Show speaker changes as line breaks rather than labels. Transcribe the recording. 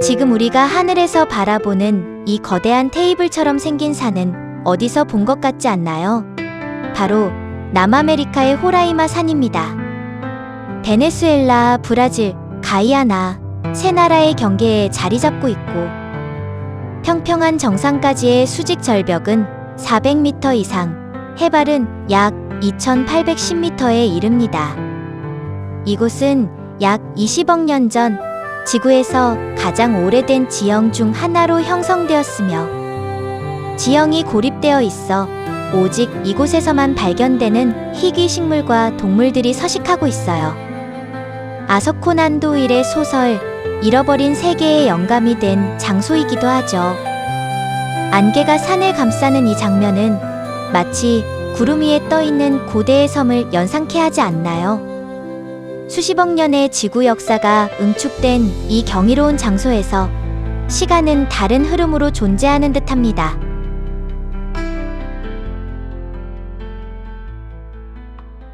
지금 우리가 하늘에서 바라보는 이 거대한 테이블처럼 생긴 산은 어디서 본 것 같지 않나요? 바로 남아메리카의 호라이마 산입니다. 베네수엘라, 브라질, 가이아나 세 나라의 경계에 자리 잡고 있고 평평한 정상까지의 수직 절벽은 400m 이상, 해발은 약 2810m에 이릅니다. 이곳은 약 20억 년 전 지구에서 가장 오래된 지형 중 하나로 형성되었으며 지형이 고립되어 있어 오직 이곳에서만 발견되는 희귀 식물과 동물들이 서식하고 있어요. 아서코난 도일의 소설 잃어버린 세계의 영감이 된 장소이기도 하죠. 안개가 산을 감싸는 이 장면은 마치 구름 위에 떠 있는 고대의 섬을 연상케 하지 않나요? 수십억 년의 지구 역사가 응축된 이 경이로운 장소에서 시간은 다른 흐름으로 존재하는 듯합니다.